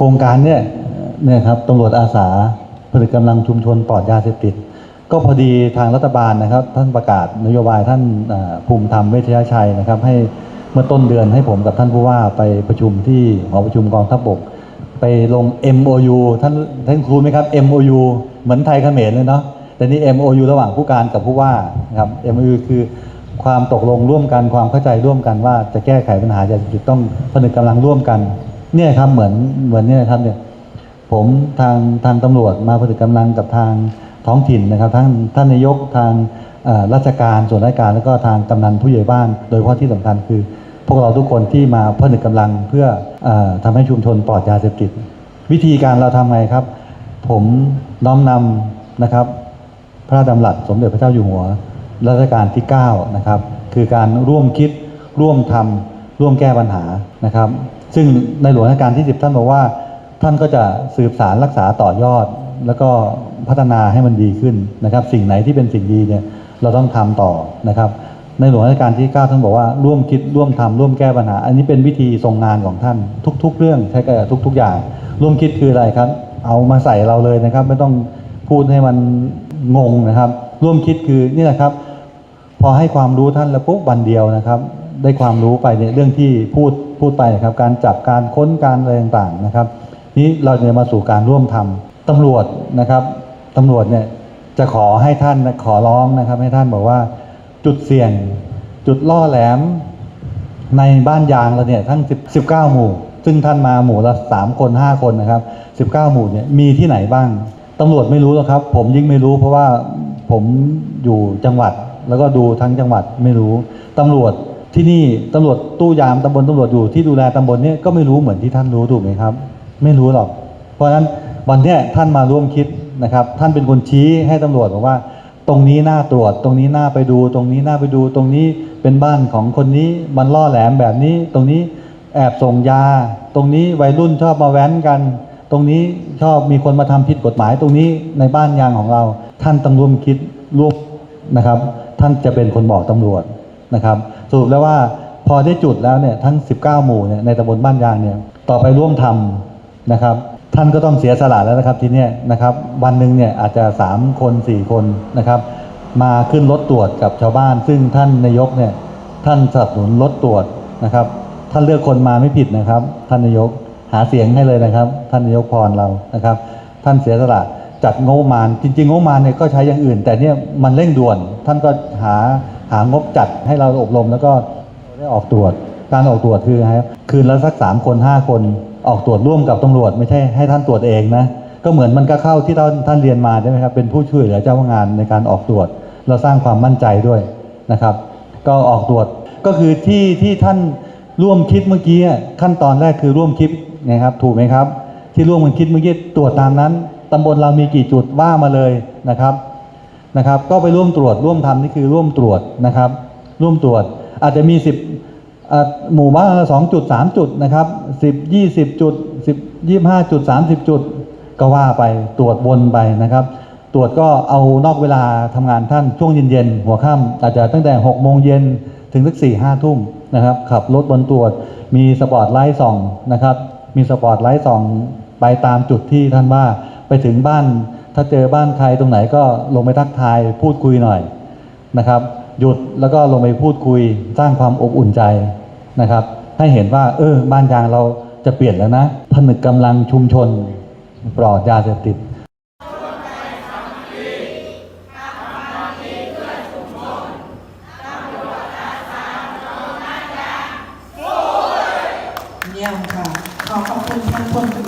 โครงการเนี่ยเนี่ยครับตำรวจอาสาผลิตกำลังชุมชนปลอดยาเสพติด ก็พอดีทางรัฐบาลนะครับ ท่านประกาศนโยบายท่านภูมิธรรมเวชยชัยนะครับ ให้เมื่อต้นเดือนให้ผมกับท่านผู้ว่าไปประชุมที่หอประชุมกองทัพบกไปลง MOU ท่านท่านครูไหมครับ MOU เหมือนไทยเขมรเลยเนาะแต่นี่ MOU ระหว่างผู้การกับผู้ว่านะครับ MOU คือความตกลงร่วมกันความเข้าใจร่วมกันว่าจะแก้ไขปัญหายาเสพติดต้องผนึกกำลังร่วมกัน เนี่ยครับเหมือนเหมือนเนี่ยครับเนี่ยผมทางทางตำรวจมาผนึกกำลังกับทางท้องถิ่นนะครับทั้งท่านนายกทางราชการส่วนราชการแล้วก็ทางกำนันผู้ใหญ่บ้าน โดยเฉพาะที่สำคัญคือ พวกเราทุกคนที่มาผนึกกำลังเพื่อออทำให้ชุมชนปลอดยาเสพติด วิธีการเราทำไงครับ ผมน้อมนำนะครับ พระราชดำรัสสมเด็จพระเจ้าอยู่หัวรัชกาลที่ 9 นะครับ คือการร่วมคิดร่วมทำ ร่วมแก้ปัญหานะครับ ซึ่งในหลวงรัชกาลที่ 10 ท่านบอกว่า ท่านก็จะสืบสารรักษาต่อยอด แล้วก็พัฒนาให้มันดีขึ้นนะครับ สิ่งไหนที่เป็นสิ่งดีเนี่ยเราต้องทำต่อนะครับ ในหลวงรัชกาลที่ 9 ท่านบอกว่าร่วมคิดร่วมทำร่วมแก้ปัญหา อันนี้เป็นวิธีทรงงานของท่านทุก ๆ เรื่องใช้กับทุก ๆ อย่าง ร่วมคิดคืออะไรครับ เอามาใส่เราเลยนะครับ ไม่ต้องพูดให้มันงงนะครับ ร่วมคิดคือนี่แหละครับ พอให้ความรู้ท่านแล้วปุ๊บวันเดียวนะครับ ได้ความรู้ไปในเรื่องที่พูดพูดไปนะครับ การจับการค้นการอะไรต่างๆนะครับ นี้เราจะมาสู่การร่วมทำตำรวจนะครับตำรวจเนี่ยจะขอให้ท่านขอร้องนะครับ ให้ท่านบอกว่าจุดเสี่ยงจุดล่อแหลมในบ้านยางเราเนี่ยทั้ง10 19 หมู่ ซึ่งท่านมาหมู่ละ 3 คน 5 คนนะครับ 19 หมู่เนี่ยมีที่ไหนบ้างตำรวจไม่รู้หรอกครับ ผมยิ่งไม่รู้เพราะว่าผมอยู่จังหวัดแล้วก็ดูทั้งจังหวัดไม่รู้ตำรวจ ที่นี่ตำรวจตู้ยามตำบลตำรวจอยู่ที่ดูแลตำบลเนี่ยก็ไม่รู้เหมือนที่ท่านรู้ถูกไหมครับ ไม่รู้หรอก เพราะฉะนั้นวันนี้ท่านมาร่วมคิดนะครับ ท่านเป็นคนชี้ให้ตำรวจบอกว่า ตรงนี้น่าตรวจ ตรงนี้น่าไปดู ตรงนี้น่าไปดู ตรงนี้เป็นบ้านของคนนี้มันล่อแหลมแบบนี้ ตรงนี้แอบส่งยา ตรงนี้วัยรุ่นชอบมาแว้นกัน ตรงนี้ชอบมีคนมาทำผิดกฎหมาย ตรงนี้ในบ้านยางของเรา ท่านต้องร่วมคิดร่วมนะครับ ท่านจะเป็นคนบอกตำรวจ นะครับสรุปแล้วว่าพอได้จุดแล้วเนี่ยทั้ง 19 หมู่เนี่ยในตำบลบ้านยางเนี่ยต่อไปร่วมทำนะครับ ท่านก็ต้องเสียสละแล้วนะครับทีเนี้ยนะครับวันหนึ่งเนี่ยอาจจะ 3 คน 4 คนนะครับมาขึ้นรถตรวจกับชาวบ้าน ซึ่งท่านนายกเนี่ยท่านสนับสนุนรถตรวจนะครับท่านเลือกคนมาไม่ผิดนะครับ ท่านนายกหาเสียงให้เลยนะครับ ท่านนายกพรเรานะครับ ท่านเสียสละจัดงบประมาณจริงๆงบประมาณเนี่ยก็ใช้อย่างอื่น แต่เนี่ยมันเร่งด่วนท่านก็หา หางบจัดให้เราอบรมแล้วก็ได้ออกตรวจ การออกตรวจคือไงครับคืนละสักสามคนห้าคนออกตรวจร่วมกับตำรวจไม่ใช่ให้ท่านตรวจเองนะก็เหมือนมันก็เข้าที่ท่านท่านเรียนมาใช่ไหมครับเป็นผู้ช่วยเหลือเจ้าพนักงานในการออกตรวจ เราสร้างความมั่นใจด้วยนะครับ ก็ออกตรวจก็คือที่ที่ท่านร่วมคิดเมื่อกี้ขั้นตอนแรกคือร่วมคิดไงครับถูกไหมครับ ที่ร่วมกันคิดเมื่อกี้ตรวจตามนั้นตำบลเรามีกี่จุดว่ามาเลยนะครับ นะครับ ก็ไปร่วมตรวจร่วมทำนี่คือร่วมตรวจนะครับ ร่วมตรวจอาจจะมีสิบหมู่บ้านสองจุดสามจุดนะครับสิบยี่สิบจุดสิบยี่ห้าจุดสามสิบจุด ก็ว่าไปตรวจวนไปนะครับ ตรวจก็เอานอกเวลาทำงานท่านช่วงเย็นๆหัวค่ำอาจจะตั้งแต่หกโมงเย็นถึงสักสี่ห้าทุ่มนะครับขับรถบนตรวจมีสปอร์ตไลท์ส่องนะครับ มีสปอร์ตไลท์ส่องไปตามจุดที่ท่านว่าไปถึงบ้าน ถ้าเจอบ้านใครตรงไหนก็ลงไปทักทายพูดคุยหน่อยนะครับ หยุดแล้วก็ลงไปพูดคุยสร้างความอบอุ่นใจนะครับ ให้เห็นว่า เออ บ้านยางเราจะเปลี่ยนแล้วนะผนึกกำลังชุมชนปลอดยาเสพติดเยี่ยมค่ะ ขอขอบคุณท่านพลตำรวจ